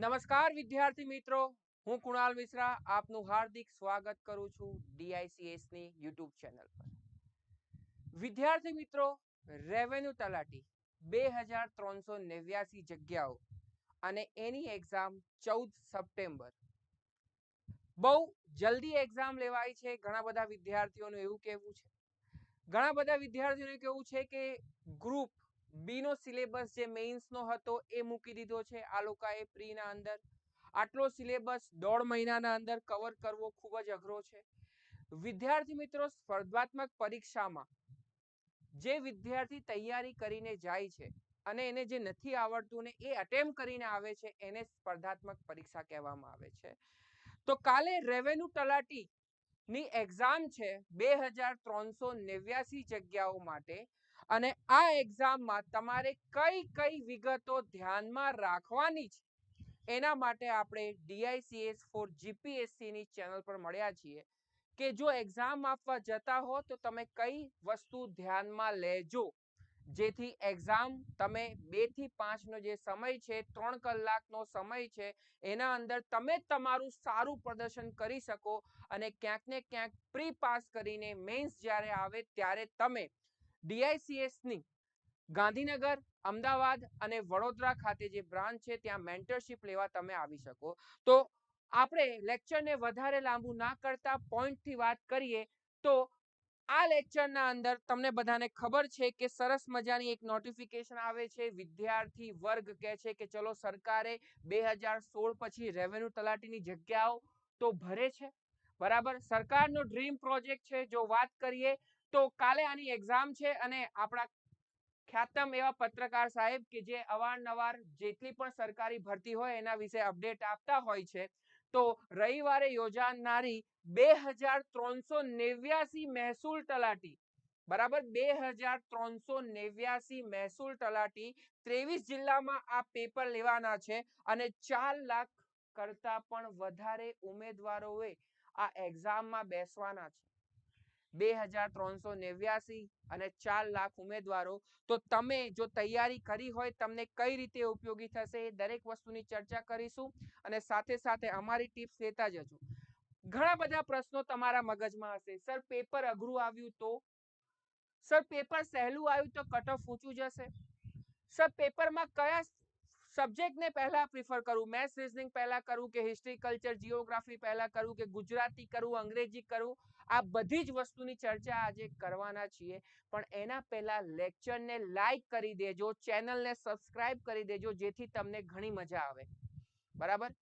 નમસ્કાર, વિદ્યાર્થી મિત્રો. હું કુણાલ મિશ્રા, આપનું હાર્દિક સ્વાગત કરું છું ડીઆઈસીએસની યુટ્યુબ ચેનલ પર. વિદ્યાર્થી મિત્રો, રેવન્યુ તલાટી, બે હજાર ત્રણસો નેવ્યાસી જગ્યાઓ અને એની એક્ઝામ ચૌદ સપ્ટેમ્બર. બહુ જલ્દી એક્ઝામ લેવાય છે, ઘણા બધા વિદ્યાર્થીઓનું એવું કહેવું છે. ઘણા બધા વિદ્યાર્થીઓનું કેવું છે કે ગ્રુપ બી નો સિલેબસ જે મેઇન્સ નો હતો એ મૂકી દીધો છે. આ લોકોએ પ્રી ના અંદર. આટલો સિલેબસ દોઢ મહિનાના અંદર કવર કરવો ખૂબ જ અઘરો છે. વિદ્યાર્થી મિત્રો, સ્પર્ધાત્મક પરીક્ષામાં જે વિદ્યાર્થી તૈયારી કરીને જાય છે અને એને જે નથી આવડતું ને એ અટેમ્પ કરીને આવે છે, એને સ્પર્ધાત્મક પરીક્ષા કહેવામાં આવે છે. તો કાલે રેવન્યુ તલાટી ની એક્ઝામ છે બે હજાર ત્રણસો નેવ્યાસી જગ્યાઓ માટે. અને આ એક્ઝામમાં તમારે કઈ કઈ વિગતો ધ્યાનમાં રાખવાની છે? એના માટે આપણે ડીઆઈસીએસ ફોર જીપીએસસીની ચેનલ પર મળ્યા છીએ કે જો એક્ઝામ આપવા જતા હો તો તમે કઈ વસ્તુ ધ્યાનમાં લેજો? જેથી એક્ઝામ તમે બેથી પાંચનો જે સમય છે, ત્રણ કલાકનો સમય છે, એના અંદર તમે તમારું સારું પ્રદર્શન કરી શકો અને ક્યાંક ને ક્યાંક પ્રી પાસ કરીને મેન્સ જ્યારે આવે ત્યારે તમે ડીઆઈસીએસની ગાંધીનગર, અમદાવાદ અને વડોદરા ખાતે જે બ્રાન્ચ છે, ત્યાં મેન્ટરશિપ લેવા તમે આવી શકો. તો આપણે લેક્ચરને વધારે લાંબુ ના કરતા પોઈન્ટથી વાત કરીએ, તો આ લેક્ચરના અંદર તમને બધાને ખબર છે કે સરસ મજાની એક નોટિફિકેશન આવે છે, વિદ્યાર્થી વર્ગ કહે છે કે ચલો સરકારે બે હજાર સોળ પછી રેવન્યુ તલાટીની જગ્યાઓ તો ભરે છે. બરાબર? સરકારનો ડ્રીમ પ્રોજેક્ટ છે, જો વાત કરીએ તો કાલે આની એક્ઝામ છે અને આપણા ખ્યાતમ એવા પત્રકાર સાહેબ કે જે અવારનવાર જેટલી પણ સરકારી ભરતી હોય એના વિશે અપડેટ આપતા હોય છે, તો રવિવારે યોજાનારી બે હજાર ત્રણસો નેવ્યાસી મહેસૂલ તલાટી, બરાબર? બે હજાર ત્રણસો નેવ્યાસી મહેસૂલ તલાટી ત્રેવીસ જિલ્લામાં આ પેપર લેવાના છે અને ચાર લાખ કરતા પણ વધારે ઉમેદવારોએ આ એક્ઝામમાં બેસવાના છે. અને ચાર લાખ ઉમેદવારો. તો તમે જો તૈયારી કરી હોય, તમને કઈ રીતે ઉપયોગી થશે એ દરેક વસ્તુની ચર્ચા કરીશું અને સાથે સાથે અમારી ટિપ્સ લેતા જજો. ઘણા બધા પ્રશ્નો તમારા મગજમાં હશે. સર, પેપર અઘરું આવ્યું તો? સર, પેપર સહેલું આવ્યું તો કટ ઓફ ઊંચું જશે? સર, પેપરમાં કયા સબ્જેક્ટને પહેલા પ્રિફર કરું? મેથ્સ, રીઝનિંગ પહેલા કરું કે હિસ્ટ્રી, કલ્ચર, જીઓગ્રાફી પહેલા કરું કે ગુજરાતી કરું, અંગ્રેજી કરું? આ બધી જ વસ્તુની ચર્ચા આજે કરવાના છીએ. પણ એના પહેલા લેક્ચરને લાઈક કરી દેજો, ચેનલને સબસ્ક્રાઇબ કરી દેજો, જેથી તમને ઘણી મજા આવે. બરાબર?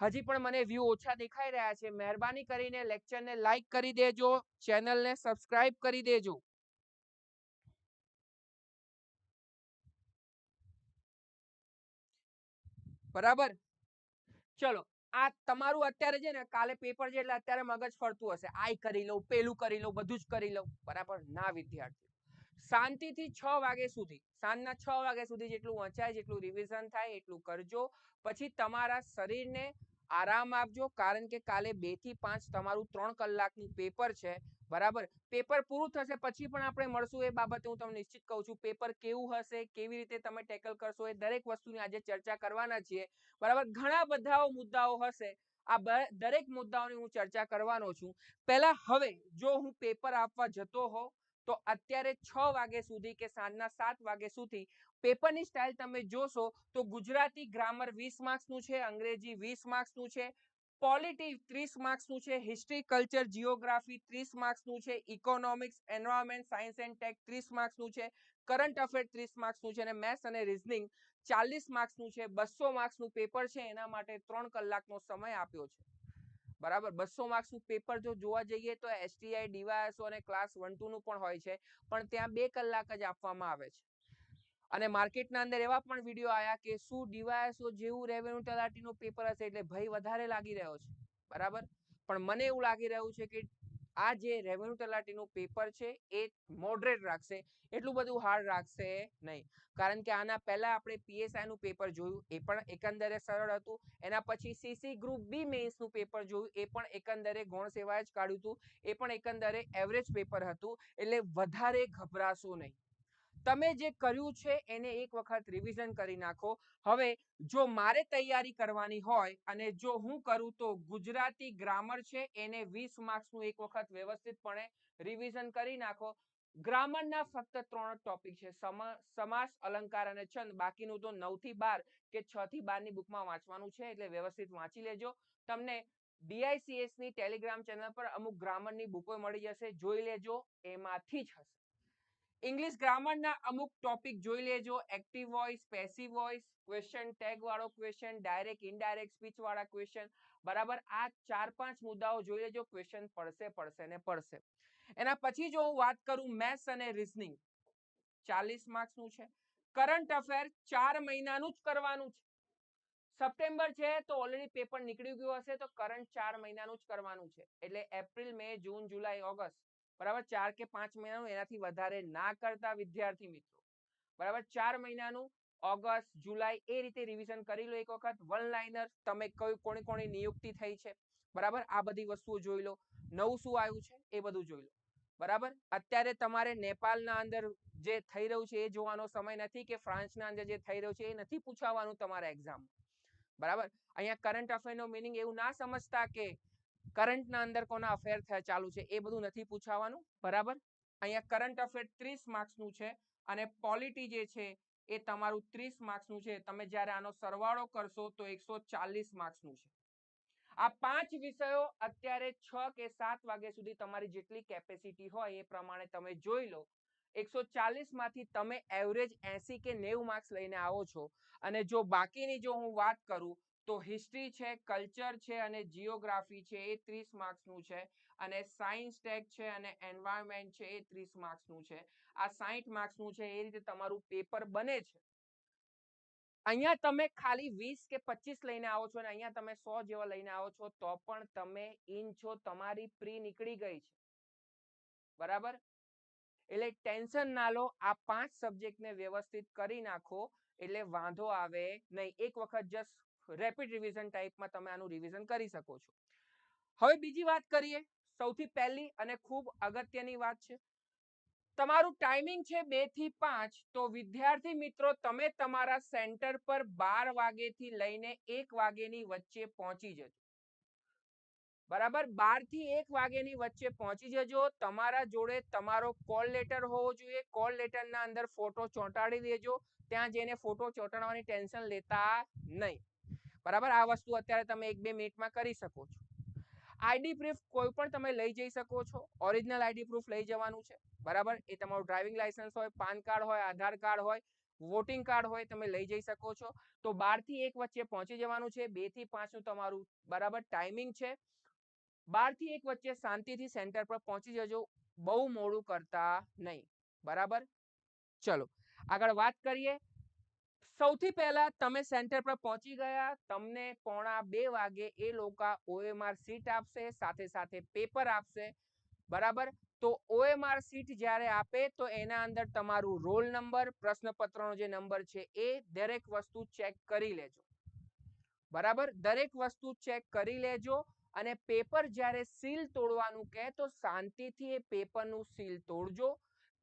હજી પણ મને વ્યૂ ઓછા દેખાઈ રહ્યા છે. મહેરબાની કરીને લેક્ચરને લાઈક કરી દેજો, ચેનલને સબસ્ક્રાઇબ કરી દેજો. બરાબર? ચલો. આ તમારું અત્યારે છે ને કાલે પેપર છે એટલે અત્યારે મગજ ફરતું હશે. આઈ કરી લઉં, પેલું કરી લઉં, બધું જ કરી લઉં. બરાબર? ના, વિદ્યાર્થી. શાંતિથી છ વાગે સુધી, સાંજના છ વાગે સુધી જેટલું વંચાય, જેટલું રિવિઝન થાય, એટલું કરજો. પછી તમારા શરીરને આરામ આપજો. કારણ કે કાલે બેથી પાંચ તમારું ત્રણ કલાકનું પેપર છે. બરાબર? પેપર પૂરું થશે પછી પણ આપણે મળશું, એ બાબતે હું તમને નિશ્ચિત કહું છું. પેપર કેવું હશે, કેવી રીતે તમે ટેકલ કરશો, એ દરેક વસ્તુની આજે ચર્ચા કરવાના છીએ. બરાબર? ઘણા બધા મુદ્દાઓ હશે. આ દરેક મુદ્દાઓની હું ચર્ચા કરવાનો છું. પહેલા હવે જો હું પેપર આપવા જતો હોઉં, તો અત્યારે છ વાગે સુધી કે સાંજના સાત વાગે સુધી પેપરની સ્ટાઇલ તમે જોશો, તો ગુજરાતી ગ્રામર વીસ માર્ક્સનું છે, અંગ્રેજી વીસ માર્ક્સનું છે પોલિટી ત્રીસ માર્ક્સનું છે. હિસ્ટ્રી કલ્ચર જીઓગ્રાફી ત્રીસ માર્ક્સનું છે. Economics environment science and tech ત્રીસ માર્ક્સનું છે. કરંટ અફેર ત્રીસ માર્ક્સનું છે. અને મેથ્સ અને રિઝનિંગ ચાલીસ માર્ક્સનું છે. બસો માર્ક્સનું પેપર છે. એના માટે ત્રણ કલાકનો સમય આપ્યો છે. બરાબર? બસો માર્ક્સનું પેપર જો જોવા જઈએ તો એસટીઆઈ ડીવાયએસઓ અને ક્લાસ વન ટુ નું પણ હોય છે. પણ ત્યાં બે કલાક જ આપવામાં આવે છે. અને માર્કેટના અંદર એવા પણ વીડિયો આવ્યા કે શું ડીવાયએસઓ જેવું રેવન્યુ તલાટીનું પેપર હશે એટલે ભય વધારે લાગી રહ્યો છે. બરાબર? પણ મને એવું લાગી રહ્યું છે કે આ જે રેવન્યુ તલાટીનું પેપર છે એ મોડરેટ રાખશે. એટલું બધું હાર્ડ રાખશે નહીં. કારણ કે આના પહેલા આપણે પીએસઆઈ નું પેપર જોયું, એ પણ એકંદરે સરળ હતું. એના પછી સીસી ગ્રુપ બી મેન્સનું પેપર જોયું, એ પણ એકંદરે ગૌણ સેવાએ જ કાઢ્યું હતું. એ પણ એકંદરે એવરેજ પેપર હતું. એટલે વધારે ગભરાશો નહીં. તમે જે કર્યું છે એને એક વખત રિવિઝન કરી નાખો. હવે જો મારે તૈયારી કરવાની હોય અને જો હું કરું તો ગુજરાતી ગ્રામર છે એને વીસ માર્ક્સનું એક વખત વ્યવસ્થિતપણે રિવિઝન કરી નાખો. ગ્રામરના ફક્ત ત્રણ ટોપિક છે. સમાસ, અલંકાર અને છંદ. બાકીનું તો નવથી બાર કે છ થી બારની બુકમાં વાંચવાનું છે એટલે વ્યવસ્થિત વાંચી લેજો. તમને ડીઆઈસીએસની ટેલિગ્રામ ચેનલ પર અમુક ગ્રામરની બુકો મળી જશે. જોઈ લેજો. એમાંથી જ હશે. ઇંગ્લિશ ગ્રામરના અમુક ટોપિક જોઈ લેજો. Active voice passive voice question tag વાળો ક્વેશ્ચન ડાયરેક્ટ ઇનડાયરેક્ટ સ્પીચ વાળા ક્વેશ્ચન બરાબર? આ ચાર પાંચ મુદ્દાઓ જોઈ લેજો. ક્વેશ્ચન પડશે પડશે ને પડશે. એના પછી જો હું વાત કરું મેથ્સ અને રીઝનિંગ ચાલીસ માર્ક્સનું છે. કરંટ અફેર ચાર મહિનાનું જ કરવાનું છે. સપ્ટેમ્બર છે તો ઓલરેડી પેપર નીકળી ગયું હશે તો કરંટ ચાર મહિનાનું જ કરવાનું છે. એટલે April May June July August બરાબર? ચાર કે પાંચ મહિનાનું એનાથી વધારે ના કરતા વિદ્યાર્થી મિત્રો. બરાબર? ચાર મહિનાનું ઓગસ્ટ, જુલાઈ એ રીતે રિવિઝન કરી લો એક વખત. વન લાઇનર તમે કયું કોની કોની નિયુક્તિ થઈ છે? બરાબર? આ બધી વસ્તુઓ જોઈ લો. નવું શું આવ્યું છે? એ બધું જોઈ લો. બરાબર? અત્યારે તમારે નેપાળના અંદર જે થઈ રહ્યું છે એ જોવાનો સમય નથી કે ફ્રાન્સના અંદર જે થઈ રહ્યું છે એ નથી પૂછાવાનું તમારા એક્ઝામ બરાબર? અહીંયા કરંટ અફેરનો મિનિંગ એવું ના સમજતા કે કરંટના અંદર કોના અફેર ચાલુ છે એ બધું નથી પૂછાવાનું, બરાબર? અહીંયા કરંટ અફેર ત્રીસ માર્ક્સનું છે અને પોલિટી જે છે એ તમારું ત્રીસ માર્ક્સનું છે. તમે જ્યારે આનો સરવાળો કરશો તો એકસો ચાલીસ માર્ક્સનું છે. આ પાંચ વિષયો અત્યારે છ કે સાત વાગ્યા સુધી તમારી જેટલી કેપેસિટી હોય એ પ્રમાણે તમે જોઈ લો. એકસો ચાલીસમાંથી તમે એવરેજ એસી કે નેવું માર્ક્સ લઈને આવો છો. અને જો બાકીની જો હું વાત કરું તો હિસ્ટ્રી છે કલ્ચર છે અને જીઓગ્રાફી છે એ ત્રીસ માર્ક્સનું છે અને સાયન્સ ટેક છે અને એન્વાયરમેન્ટ છે એ ત્રીસ માર્ક્સનું છે. આ સાહીઠ માર્ક્સનું છે એ રીતે તમારું પેપર બને છે. અહીંયા તમે ખાલી વીસ કે પચીસ લઈને આવો છો અને અહીંયા તમે સો જેવા લઈને આવો છો તો પણ તમે ઇન છો, તમારી પ્રી નીકળી ગઈ છે. બરાબર? એટલે ટેન્શન ના લો, આ પાંચ સબ્જેક્ટને વ્યવસ્થિત કરી નાખો એટલે વાંધો આવે નહીં. એક વખત જસ્ટ રેપિડ રિવિઝન ટાઈપમાં તમે આનું રિવિઝન કરી શકો છો. હવે બીજી વાત કરીએ, સૌથી પહેલી અને ખૂબ અગત્યની વાત છે. તમારું ટાઈમિંગ છે બેથી પાંચ, તો વિદ્યાર્થી મિત્રો તમે તમારા સેન્ટર પર બાર વાગેથી લઈને એક વાગેની વચ્ચે પહોંચી જજો. બરાબર? બારથી એક વાગ્યાની વચ્ચે પહોંચી જજો. તમારા જોડે તમારો કોલ લેટર હોવો જોઈએ. કોલ લેટરના અંદર ફોટો ચોંટાડી દેજો. ત્યાં જઈને ફોટો ચોંટાડવાની ટેન્શન લેતા નહીં. બરાબર? આ વસ્તુ અત્યારે તમે એક બે મિનિટમાં કરી શકો છો. આઈડી પ્રૂફ કોઈ પણ તમે લઈ જઈ શકો છો. ઓરિજિનલ આઈડી પ્રૂફ લઈ જવાનું છે. બરાબર? એ તમારું ડ્રાઇવિંગ લાઇસન્સ હોય, પાન કાર્ડ હોય, આધાર કાર્ડ હોય, વોટિંગ કાર્ડ હોય, તમે લઈ જઈ શકો છો. તો બારથી એક વચ્ચે પહોંચી જવાનું છે. બેથી પાંચનું તમારું બરાબર ટાઈમિંગ છે. બારથી એક વચ્ચે શાંતિથી સેન્ટર પર પહોંચી જજો. બહુ મોડું કરતા નહીં. બરાબર? ચલો. આગળ વાત કરીએ. સૌથી પહેલા તમે સેન્ટર પર પહોંચી ગયા, તમને પોણા બે વાગે એ લોકો ઓએમઆર સીટ આપશે, સાથે સાથે પેપર આપશે, બરાબર? તો ઓએમઆર સીટ જ્યારે આપે, તો એના અંદર તમારું રોલ નંબર, પ્રશ્નપત્રનો જે નંબર છે એ દરેક વસ્તુ ચેક કરી લેજો. બરાબર? દરેક વસ્તુ ચેક કરી લેજો અને પેપર જ્યારે સીલ તોડવાનું કહે, તો શાંતિથી એ પેપરનું સીલ તોડજો.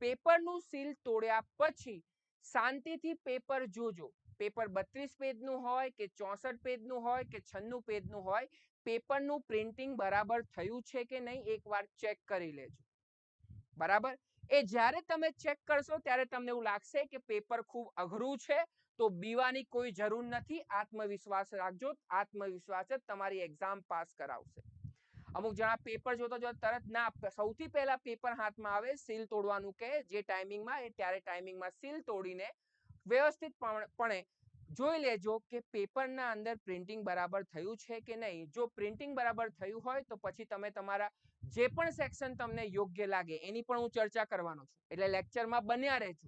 પેપરનું સીલ તોડ્યા પછી શાંતિથી પેપર જોજો. પેપર બત્રીસ પેજનું હોય કે ચોસઠ પેજનું હોય કે છન્નું પેજનું હોય, પેપરનું પ્રિન્ટિંગ બરાબર થયું છે કે નહીં એકવાર ચેક કરી લેજો. બરાબર? એ જ્યારે તમે ચેક કરશો ત્યારે તમને એવું લાગશે કે પેપર ખૂબ અઘરું છે, તો બીવાની કોઈ જરૂર નથી. આત્મવિશ્વાસ રાખજો. આત્મવિશ્વાસ જ તમારી એક્ઝામ પાસ કરાવશે. અમુક જણા પેપર જોતો જો તરત ના સૌથી પહેલા પેપર હાથમાં આવે સીલ તોડવાનું કે જે ટાઈમિંગમાં એ ત્યારે ટાઈમિંગમાં સીલ તોડીને વ્યવસ્થિત પણે જોઈ લેજો કે પેપરના અંદર પ્રિન્ટિંગ બરાબર થયું છે કે નહીં. જો પ્રિન્ટિંગ બરાબર થયું હોય તો પછી તમે તમારા જે પણ સેક્શન તમને યોગ્ય લાગે એની પણ હું ચર્ચા કરવાનો છું. એટલે લેક્ચરમાં બન્યા રહેજો.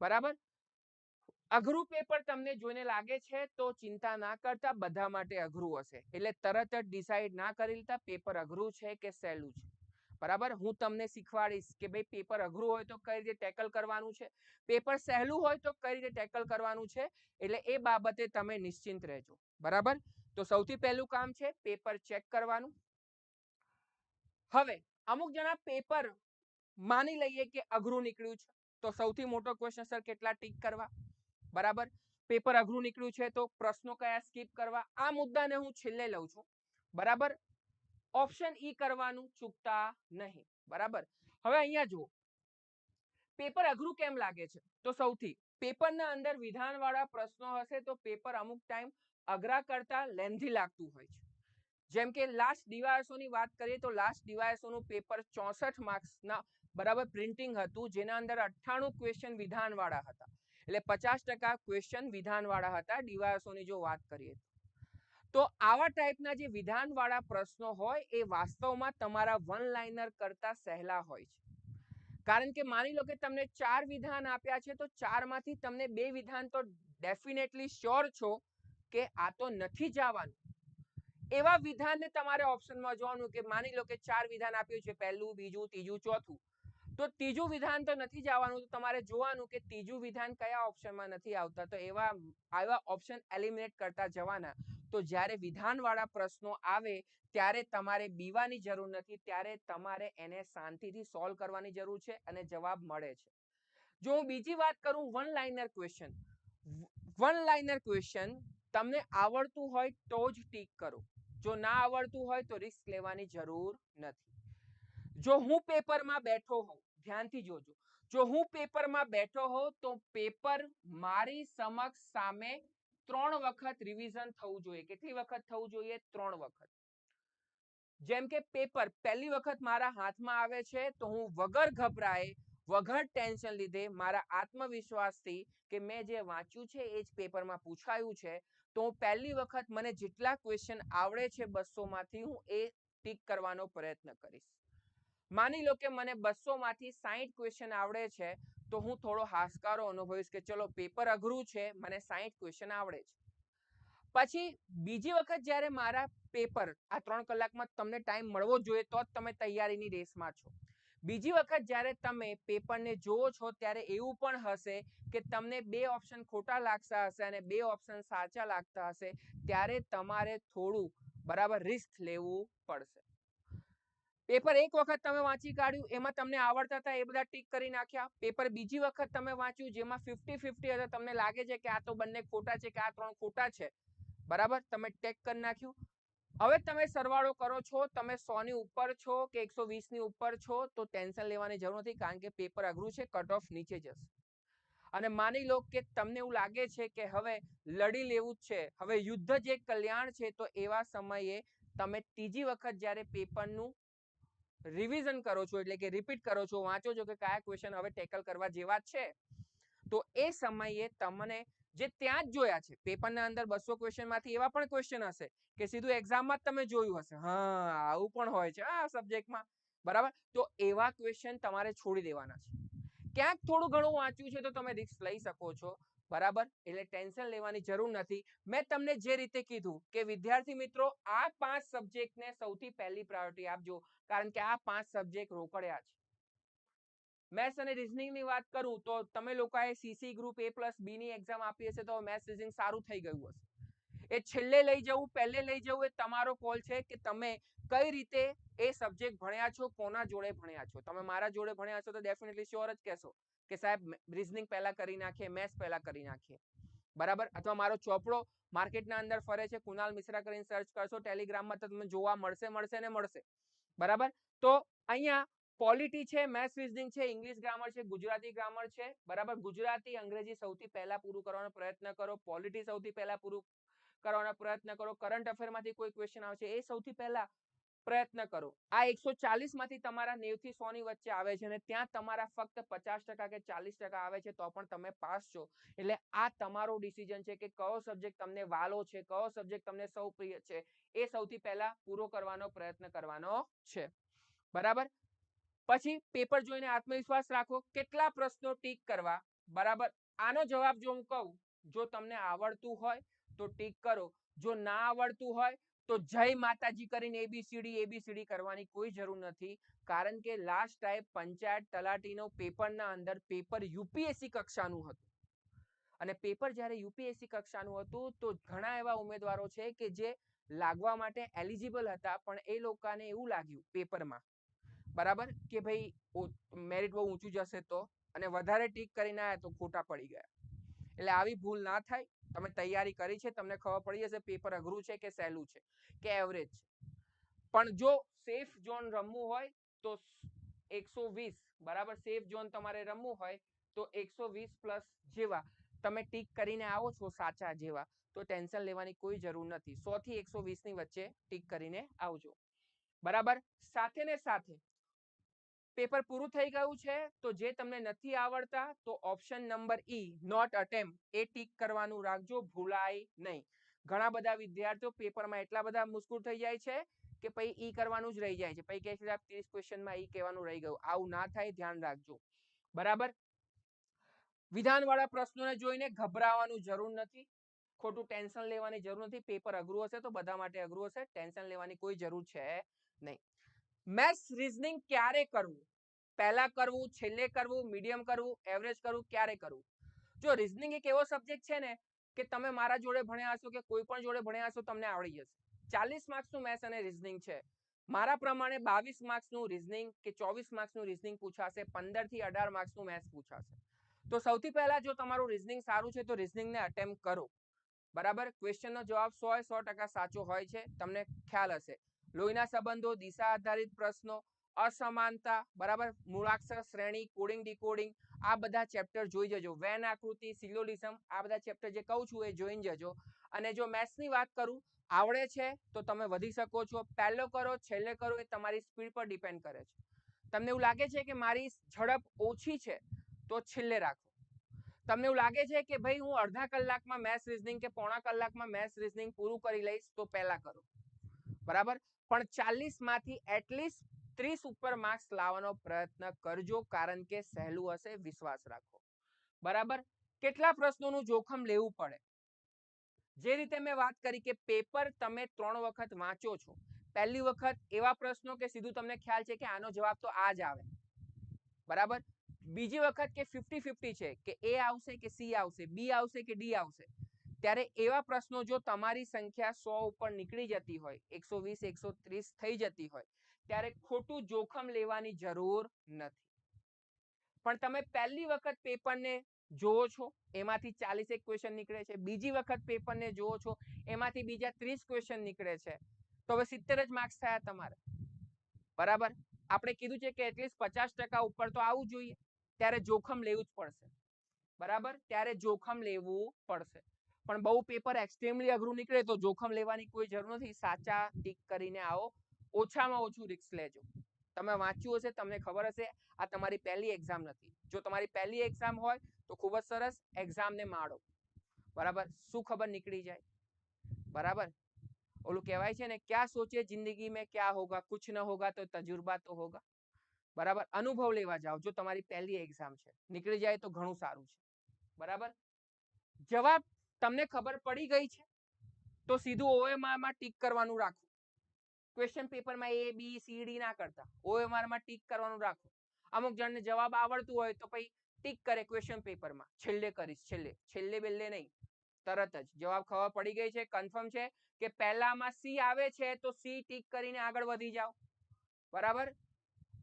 બરાબર? અઘરું પેપર તમને જોઈને લાગે છે, તો ચિંતા ના કરતા બધા માટે અઘરું હશે. એટલે તરત જ ડિસાઈડ ના કરી લેતા પેપર અઘરું છે કે સહેલું છે. બરાબર? હું તમને શીખવાડીશ કે ભાઈ પેપર અઘરું હોય તો કઈ રીતે ટેકલ કરવાનું છે? પેપર સહેલું હોય તો કઈ રીતે ટેકલ કરવાનું છે? એટલે એ બાબતે તમે નિશ્ચિંત રહેજો. બરાબર? તો સૌથી પહેલું કામ છે પેપર ચેક કરવાનું. હવે, અમુક જણા પેપર માની લઈએ કે અઘરું નીકળ્યું છે. તો સૌથી મોટો ક્વેશ્ચન સર કેટલા ટીક કરવા? બરાબર? પેપર અઘરું નીકળ્યું છે તો પ્રશ્નો કયા સ્કીપ કરવા? આ મુદ્દાને હું છેલ્લે લઉં છું. બરાબર? ઓપ્શન ઈ કરવાનું ચૂકતા નહીં. બરાબર? હવે અહીંયા જુઓ. પેપર અઘરું કેમ લાગે છે? તો સૌથી, પેપરના અંદર વિધાનવાળા પ્રશ્નો હશે તો પેપર અમુક ટાઈમ અઘરા કરતા લેન્ધી લાગતું હોય છે. જેમ કે લાસ્ટ ડીવાયએસઓની વાત કરીએ તો લાસ્ટ ડીવાયએસઓનું પેપર ચોસઠ માર્ક્સના બરાબર પ્રિન્ટિંગ હતું, જેના અંદર અઠ્ઠાણું ક્વેશ્ચન વિધાનવાળા હતા. એટલે પચાસ ટકા ક્વેશ્ચન વિધાનવાળા હતા, ડીવાયસોની જો વાત કરીએ તો આવા ટાઈપના જે વિધાનવાળા પ્રશ્નો હોય, એ વાસ્તવમાં તમારા વન કરતા સહેલા હોય છે. કારણ કે માની લો કે તમને ચાર વિધાન આપ્યા છે, તો ચારમાંથી તમને બે વિધાન તો ડેફિનેટલી શ્યોર છો કે આ તો નથી જવાનું. એવા વિધાનને તમારે ઓપ્શનમાં જોવાનું કે માની લો કે ચાર વિધાન આપ્યું છે, પહેલું, બીજું, ત્રીજું, ચોથું. તો ત્રીજું વિધાન તો નથી જવાનું, તો તમારે જોવાનું કે ત્રીજું વિધાન કયા ઓપ્શનમાં નથી આવતા. તો એવા, આવા ઓપ્શન એલિમિનેટ કરતા જવાના. તો જ્યારે વિધાનવાળા પ્રશ્નો આવે, ત્યારે તમારે બીવાની જરૂર નથી, ત્યારે તમારે એને શાંતિથી સોલ્વ કરવાની જરૂર છે અને જવાબ મળે છે. જો હું બીજી વાત કરું one liner question one liner question તમને આવડતું હોય તો જ ટીક કરો. જો ના આવડતું હોય તો રિસ્ક લેવાની જરૂર નથી. જો હું પેપરમાં બેઠો હોઉં ધ્યાનથી જોજો. જો હું પેપરમાં બેઠો હોઉં, તો પેપર મારી સમક્ષ સામે ત્રણ વખત રિવિઝન થવું જોઈએ. કેટલી વખત થવું જોઈએ? ત્રણ વખત. જેમ કે પેપર પહેલી વખત મારા હાથમાં આવે છે, તો હું વગર ગભરાએ, વગર ટેન્શન લીધે મારા આત્મવિશ્વાસથી કે મેં જે વાંચ્યું છે, એ જ પેપરમાં પૂછાયું છે, તો હું પહેલી વખત મને જેટલા ક્વેશ્ચન આવડે છે બસો માંથી હું એ ટીક કરવાનો પ્રયત્ન કરીશ. માની લો કે મને બસો માંથી સાહીઠ ક્વેશ્ચન આવડે છે, તો હું થોડો હાશકારો અનુભવીશ કે ચલો પેપર અઘરું છે, મને સાહીઠ ક્વેશ્ચન આવડે છે. પછી બીજી વખત જ્યારે મારા પેપર આ ત્રણ કલાકમાં તમને ટાઈમ મળવો જોઈએ, તો જ તમે તૈયારીની રેસમાં છો. બીજી વખત જ્યારે તમે પેપરને જોવો છો, ત્યારે એવું પણ હશે કે તમને બે ઓપ્શન ખોટા લાગતા હશે અને બે ઓપ્શન સાચા લાગતા હશે, ત્યારે તમારે થોડું બરાબર રિસ્ક લેવું પડશે. પેપર એક વખત તમે વાંચી કાઢ્યું, એમાં તમને આવડતા હતા એ બધા ટીક કરી નાખ્યા. પેપર બીજી વખત તમે વાંચ્યું, જેમાં ફિફ્ટી ફિફ્ટી હતા, તમને લાગે છે કે આ તો બંને ખોટા છે કે આ ત્રણ ખોટા છે. બરાબર? તમે ટેક કરી નાખ્યું. હવે તમે સરવાળો કરો છો, તમે સો ની ઉપર છો કે એકસો વીસની ઉપર છો, તો ટેન્શન લેવાની જરૂર નથી, કારણ કે પેપર અઘરું છે, કટ ઓફ નીચે જશે. અને માની લો કે તમને એવું લાગે છે કે હવે લડી લેવું જ છે, હવે યુદ્ધ જે કલ્યાણ છે, તો એવા સમયે તમે ત્રીજી વખત જ્યારે પેપરનું રિવિઝન કરો છો એટલે કે રિપીટ કરો છો, વાંચો છો કે કયા ક્વેશ્ચન હવે ટેકલ કરવા જેવા છે. તો એ સમયે તમને જે ત્યાં જ જોયા છે પેપરના અંદર બસો ક્વેશ્ચનમાંથી એવા પણ ક્વેશ્ચન હશે કે સીધું એક્ઝામમાં જ તમે જોયું હશે. હા, આવું પણ હોય છે આ સબ્જેક્ટમાં બરાબર? તો એવા ક્વેશ્ચન તમારે છોડી દેવાના છે. ક્યાંક થોડું ઘણું વાંચ્યું છે તો તમે રિસ્ક લઈ શકો છો. બરાબર? એટલે ટેન્શન લેવાની જરૂર નથી. મેં તમને જે રીતે કીધું કે વિદ્યાર્થી મિત્રો, આ પાંચ સબ્જેક્ટને સૌથી પહેલી પ્રાયોરિટી આપજો, કારણ કે આ પાંચ સબ્જેક્ટ રોકડ્યા છે. મેથ્સ અને રિઝનિંગની વાત કરું તો તમે લોકોએ CC group A plus B ની એક્ઝામ આપી હશે તો મેથ્સ રિઝનિંગ સારું થઈ ગયું હશે. એ છેલ્લે લઈ જવું, પહેલે લઈ જવું એ તમારો કોલ છે કે તમે કઈ રીતે એ સબ્જેક્ટ ભણ્યા છો, કોના જોડે ભણ્યા છો? તમે મારા જોડે ભણ્યા છો તો ડેફિનેટલી શ્યોર જ કહેશો. કે સાહેબ રિઝનિંગ પહેલા કરી નાખીએ મેથ્સ પહેલા કરી નાખીએ. બરાબર? અથવા મારો ચોપડો માર્કેટના અંદર ફરે છે કુનાલ મિશ્રા કરીને સર્ચ કરશો, ટેલિગ્રામમાં તો તમને જોવા મળશે મળશે ને મળશે. બરાબર? તો અહીંયા પોલિટી છે મેથ્સ રિઝનિંગ છે ઇંગ્લિશ ગ્રામર છે, ગુજરાતી ગ્રામર છે. બરાબર? ગુજરાતી, અંગ્રેજી સૌથી પહેલા પૂરું કરવાનો પ્રયત્ન કરો પોલિટી સૌથી પહેલા પૂરું કરવાનો પ્રયત્ન કરો. કરંટ અફેરમાંથી કોઈ ક્વેશ્ચન આવશે, એ સૌથી પહેલા પ્રયત્ન કરો. આ એકસો ચાલીસમાંથી તમારા નેવથી સો ની વચ્ચે આવે છે અને ત્યાં તમારા ફક્ત પચાસ ટકા કે ચાલીસ ટકા આવે છે, તો પણ તમે પાસ છો. એટલે આ તમારો ડિસિઝન છે કે કયો સબ્જેક્ટ તમને વાલો છે, કયો સબ્જેક્ટ તમને સૌ પ્રિય છે, એ સૌથી પહેલા પૂરો કરવાનો પ્રયત્ન કરવાનો છે. બરાબર? પછી પેપર જોઈને આત્મવિશ્વાસ રાખો, કેટલા પ્રશ્નો ટીક કરવા. બરાબર? આનો જવાબ જો હું કહું, જો તમને આવડતું હોય તો ટીક કરો. જો ના આવડતું હોય તો જય માતાજી કરીને એબીસીડી એબીસીડી કરવાની કોઈ જરૂર નથી. કારણ કે લાસ્ટ ટાઈમ પંચાયત તલાટીનો પેપરના અંદર પેપર યુપીએસસી કક્ષાનું હતું. અને પેપર જ્યારે યુપીએસસી કક્ષાનું હતું, તો ઘણા એવા ઉમેદવારો છે કે જે લાગવા માટે એલિજિબલ હતા, પણ એ લોકોને એવું લાગ્યું પેપરમાં, બરાબર, કે ભાઈ મેરિટ બહુ ઊંચું જશે તો, અને વધારે ટીક કરીને આવ્યા તો ખોટા પડી ગયા. એટલે આવી ભૂલ ના થાય. તમે તૈયારી કરી છે, તમને ખબર પડી જશે પેપર અઘરું છે કે સહેલું છે, કે એવરેજ છે. પણ જો સેફ ઝોન રમવું હોય, તો એકસો વીસ, બરાબર? સેફ ઝોન તમારે રમવું હોય, તો એકસો વીસ પ્લસ જેવા. તમે ટીક કરીને આવો છો સાચા જેવા, તો ટેન્શન લેવાની કોઈ જરૂર નથી. સો થી એકસો વીસની વચ્ચે ટીક કરીને આવજો. બરાબર? સાથે ને સાથે પેપર પૂરું થઈ ગયું છે, તો જે તમને નથી આવડતા, તો option number E not attempt A tick કરવાનું રાખજો, ભૂલાય નહીં. ઘણા બધા વિદ્યાર્થીઓ પેપરમાં એટલા બધા મુશ્કેલ થઈ જાય છે કે પછી ઈ કરવાનું જ રહી જાય છે. પછી કહે છે ત્રીસ ક્વેશ્ચનમાં ઈ કહેવાનું રહી ગયું. આવું ના થાય, ધ્યાન રાખજો. બરાબર? વિધાનવાળા પ્રશ્નોને જોઈને ગભરાવાનું જરૂર નથી. ખોટું ટેન્શન લેવાની જરૂર નથી. પેપર અઘરું હશે તો બધા માટે અઘરું હશે. ટેન્શન લેવાની કોઈ જરૂર છે નહીં. મેથ્સ રીઝનિંગ ક્યારે કરવું પહેલા કરવું, છેલ્લે કરવું, મીડિયમ કરવું, એવરેજ કરવું, ક્યારે કરવું જો રીઝનિંગ એક એવો સબ્જેક્ટ છે ને કે તમે મારા જોડે ભણ્યા હશો કે કોઈ પણ જોડે ભણ્યા હશો તમને આવડી જશે. ચાલીસ માર્ક્સનું મેથ્સ અને રીઝનિંગ છે. મારા પ્રમાણે બાવીસ માર્ક્સનું રીઝનિંગ કે ચોવીસ માર્ક્સનું રીઝનિંગ પૂછાશે પંદરથી અઢાર માર્ક્સનું મેથ્સ પૂછાશે. તો સૌથી પહેલા જો તમારું રીઝનિંગ સારું છે તો રીઝનિંગને અટેમ્પ કરો. બરાબર? ક્વેશ્ચનનો જવાબ સો એ સો ટકા સાચો હોય છે. તમને ખ્યાલ હશે. લોહીના સંબંધો, દિશા આધારિત પ્રશ્નો, અસમાનતા, બરાબર? મૂળાક્ષર શ્રેણી કોડિંગ ડીકોડિંગ આ બધા ચેપ્ટર જોઈ જજો. વેન આકૃતિ સિલોલિઝમ આ બધા ચેપ્ટર જે કહું છું એ જોઈને જજો. અને જો મેથ્સની વાત કરું, આવડે છે તો તમે વધી શકો છો. પહેલો કરો, છેલ્લે કરો, એ તમારી સ્પીડ પર ડિપેન્ડ કરે છે. તમને એવું લાગે છે કે મારી ઝડપ ઓછી છે, તો છેલ્લે રાખો. તમને એવું લાગે છે કે ભાઈ હું અડધા કલાકમાં મેથ્સ રિઝનિંગ કે પોણા કલાકમાં મેથ્સ રીઝનિંગ પૂરું કરી લઈશ, તો પહેલા કરો. બરાબર? પણ ચાલીસમાંથી એટલીસ્ટ ત્રીસ ઉપર માર્ક્સ લાવવાનો પ્રયત્ન કરજો, કારણ કે સહેલું હશે, વિશ્વાસ રાખો. બરાબર? કેટલા પ્રશ્નોનું જોખમ લેવું પડે? જે રીતે મેં વાત કરી કે પેપર તમે ત્રણ વખત વાંચો છો, પહેલી વખત એવા પ્રશ્નો કે સીધું તમને ખ્યાલ છે કે આનો જવાબ તો આ જ આવે. બરાબર? બીજી વખત કે ફિફ્ટી ફિફ્ટી છે કે એ આવશે કે સી આવશે, બી આવશે કે ડી આવશે. ત્યારે એવા પ્રશ્નો જો તમારી સંખ્યા સો ઉપર નીકળી જતી હોય, એકસો વીસ, એકસો ત્રીસ થઈ જતી હોય, ત્યારે ખોટું જોખમ લેવાની જરૂર નથી. પણ તમે પહેલી વખત પેપરને જોવો છો, એમાંથી ચાલીસ ક્વેશ્ચન નીકળે છે. બીજી વખત પેપરને જોવો છો, એમાંથી બીજા ત્રીસ ક્વેશ્ચન નીકળે છે. તો હવે સિત્તેર જ માર્ક્સ થયા તમારે. બરાબર? આપણે કીધું છે કે એટલીસ્ટ પચાસ ટકા ઉપર તો આવવું જોઈએ. ત્યારે જોખમ લેવું જ પડશે. બરાબર? ત્યારે જોખમ લેવું પડશે. પણ બહુ પેપર એક્સ્ટ્રીમલી અઘરું નીકળે તો જોખમ લેવાની કોઈ જરૂર નથી. સાચા ટીક કરીને આવો. ઓછામાં ઓછું રિક્સ લેજો. તમે વાંચ્યું હશે, તમને ખબર હશે, આ તમારી પહેલી એક્ઝામ નથી. જો તમારી પહેલી એક્ઝામ હોય, તો ખૂબ જ સરસ એક્ઝામને માળો બરાબર? શું ખબર નીકળી જાય? બરાબર? ઓલું કહેવાય છે ને, ક્યાં સોચે જિંદગી મેં, ક્યાં હોગા? કુછ ન હોગા તો તજુર્બા તો હોગા. બરાબર? અનુભવ લેવા જાઓ, જો તમારી પહેલી એક્ઝામ છે. નીકળી જાય તો ઘણું સારું છે. બરાબર? જવાબ તમને ખબર પડી ગઈ છે? તો સીધું ઓએમઆરમાં ટીક કરવાનું રાખો. ક્વેશ્ચન પેપરમાં એ બી સી ડી ના કરતા. ઓએમઆરમાં ટીક કરવાનું રાખો. અમુક જણને જવાબ આવડતું હોય તો પછી ટીક કરે ક્વેશ્ચન પેપરમાં છેલ્લે કરીશ, છેલ્લે. છેલ્લે બેલ્લે નહીં. તરત જ. જવાબ ખબર પડી ગઈ છે? કન્ફર્મ છે કે પહેલામાં સી આવે છે તો સી ટીક કરીને આગળ વધી જાઓ. બરાબર?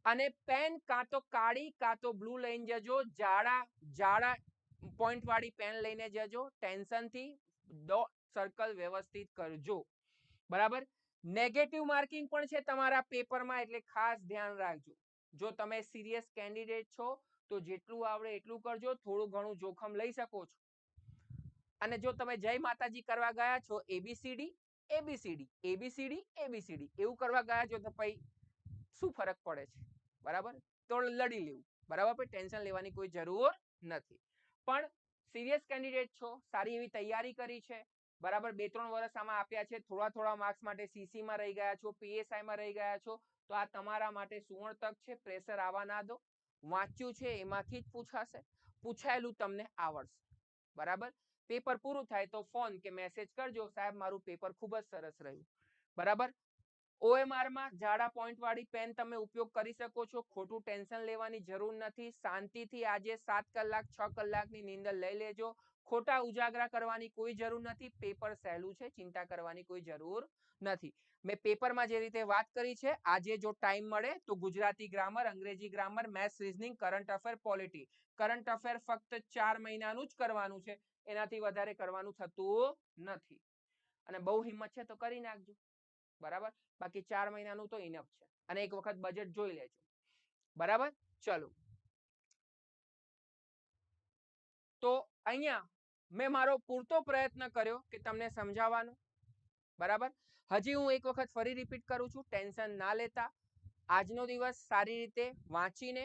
અને પેન કાં તો કાળી, કાં તો બ્લુ લઈને જજો. જાડા જાડા પોઈન્ટ વાળી પેન લઈને જજો ટેન્શનથી દો સર્કલ વ્યવસ્થિત કરજો. બરાબર? નેગેટિવ માર્કિંગ પણ છે તમારા પેપરમાં એટલે ખાસ ધ્યાન રાખજો. જો તમે સિરિયસ કેન્ડિડેટ છો, તો જેટલું આવડે એટલું કરજો, થોડું ઘણું જોખમ લઈ શકો છો. અને જો તમે જય માતાજી કરવા ગયા છો એબીસીડી એબીસીડી એબીસીડી એબીસીડી એવું કરવા ગયા છો, તો પછી શું ફરક પડે છે? બરાબર? તો લડી લેવું. બરાબર? ટેન્શન લેવાની કોઈ જરૂર નથી. પણ સિરિયસ કેન્ડિડેટ છો, સારી એવી તૈયારી કરી છે, બરાબર બે ત્રણ વર્ષ આમાં આપ્યા છે થોડા થોડા માર્ક્સ માટે સીસીમાં રહી ગયા છો પીએસઆઈમાં રહી ગયા છો, તો આ તમારા માટે સુવર્ણ તક છે પ્રેશર આવવા ના દો, વાંચ્યું છે, એમાંથી જ પૂછાશે, પૂછાયેલું તમને આવડશે, બરાબર? પેપર પૂરું થાય તો ફોન કે મેસેજ કરજો, સાહેબ, મારું પેપર ખૂબ જ સરસ રહ્યું, બરાબર? ઓએમઆરમાં જાડા પોઈન્ટ વાળી પેન તમે ઉપયોગ કરી શકો છો. ખોટું ટેન્શન લેવાની જરૂર નથી. શાંતિથી આજે સાત કલાક, છ કલાકની નીંદર લઈ લેજો. ખોટા ઉજાગરા કરવાની કોઈ જરૂર નથી. પેપર સહેલું છે. ચિંતા કરવાની કોઈ જરૂર નથી. મેં પેપરમાં જે રીતે વાત કરી છે, આજે જો ટાઈમ મળે તો ગુજરાતી ગ્રામર, અંગ્રેજી grammar, maths, reasoning, current affair, polity. Current affair ફક્ત ચાર મહિનાનું જ કરવાનું છે. એનાથી વધારે કરવાનું થતું નથી. અને બહુ હિંમત છે તો કરી નાખજો. બરાબર? બાકી ચાર મહિનાનું તો ઇનફ છે. અને એક વખત બજેટ જોઈ લેજો. બરાબર? ચલો. તો અહીંયા મેં મારો પૂરતો પ્રયત્ન કર્યો કે તમને સમજાવવાનો. બરાબર? હજી હું એક વખત ફરી રિપીટ કરું છું, ટેન્શન ના લેતા. આજનો દિવસ સારી રીતે વાંચીને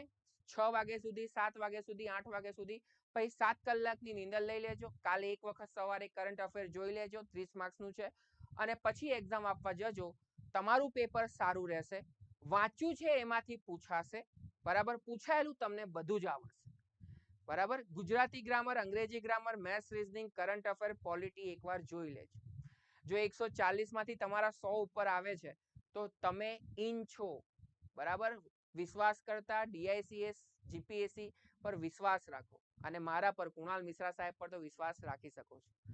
છ વાગ્યા સુધી, સાત વાગ્યા સુધી, આઠ વાગ્યા સુધી પછી સાત કલાકની નીંદર લઈ લેજો. કાલે એક વખત સવારે કરંટ અફેર જોઈ લેજો. ત્રીસ માર્ક્સનું છે. અને પછી એક્ઝામ આપવા જજો. તમારું પેપર સારું રહેશે. વાંચ્યું છે એમાંથી પૂછાશે. બરાબર? પૂછાયેલું તમને બધું જ આવડશે. બરાબર? ગુજરાતી ગ્રામર અંગ્રેજી grammar maths reasoning current affair polity એકવાર જોઈ લેજો. જો એકસો માંથી તમારા સો ઉપર આવે છે, તો તમે ઇન છો. બરાબર? વિશ્વાસ કરતા ડીઆઈસીએસ જીપીએસસી પર વિશ્વાસ રાખો. અને મારા પર, કુણાલ મિશ્રા સાહેબ પર તો વિશ્વાસ રાખી શકો છો.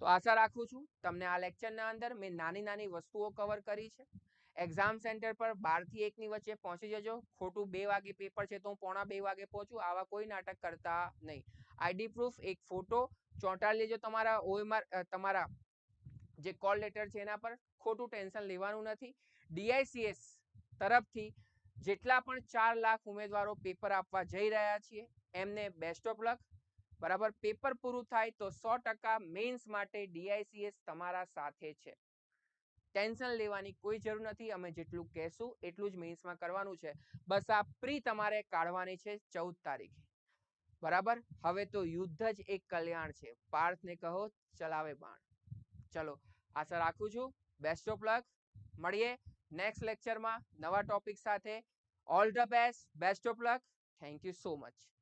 તો આશા રાખું છું, તમને આ લેક્ચરના અંદર મેં નાની નાની વસ્તુઓ કવર કરી છે. એક્ઝામ સેન્ટર પર બારથી એકની વચ્ચે પહોંચી જજો. ખોટું બે વાગે પેપર છે તો હું પોણા બે વાગે પહોંચું, આવા કોઈ નાટક કરતા નહીં. આઈડી પ્રૂફ એક ફોટો ચોંટાડી લેજો તમારા ઓએમઆર તમારા જે કોલ લેટર છે એના પર. ખોટું ટેન્શન લેવાનું નથી. ડીઆઈસીએસ તરફથી જેટલા પણ ચાર લાખ ઉમેદવારો પેપર આપવા જઈ રહ્યા છીએ, એમને બેસ્ટ ઓફ લક બરાબર? પેપર પૂરું થાય તો સો ટકા મેન્સ માટે ડીઆઈસીએસ તમારા સાથે છે. ટેન્શન લેવાની કોઈ જરૂર નથી, અમે જેટલું કહેશું એટલું જ મેન્સમાં કરવાનું છે. બસ આ પ્રી તમારે કાઢવાની છે ચૌદ તારીખે. બરાબર? હવે તો યુદ્ધ જ એક કલ્યાણ છે. પાર્થને કહો, ચલાવે બાણ. ચલો, આશા રાખું છું. બેસ્ટ ઓફ લક મળીએ નેક્સ્ટ લેક્ચરમાં નવા ટોપિક સાથે. All the best best of luck thank you so much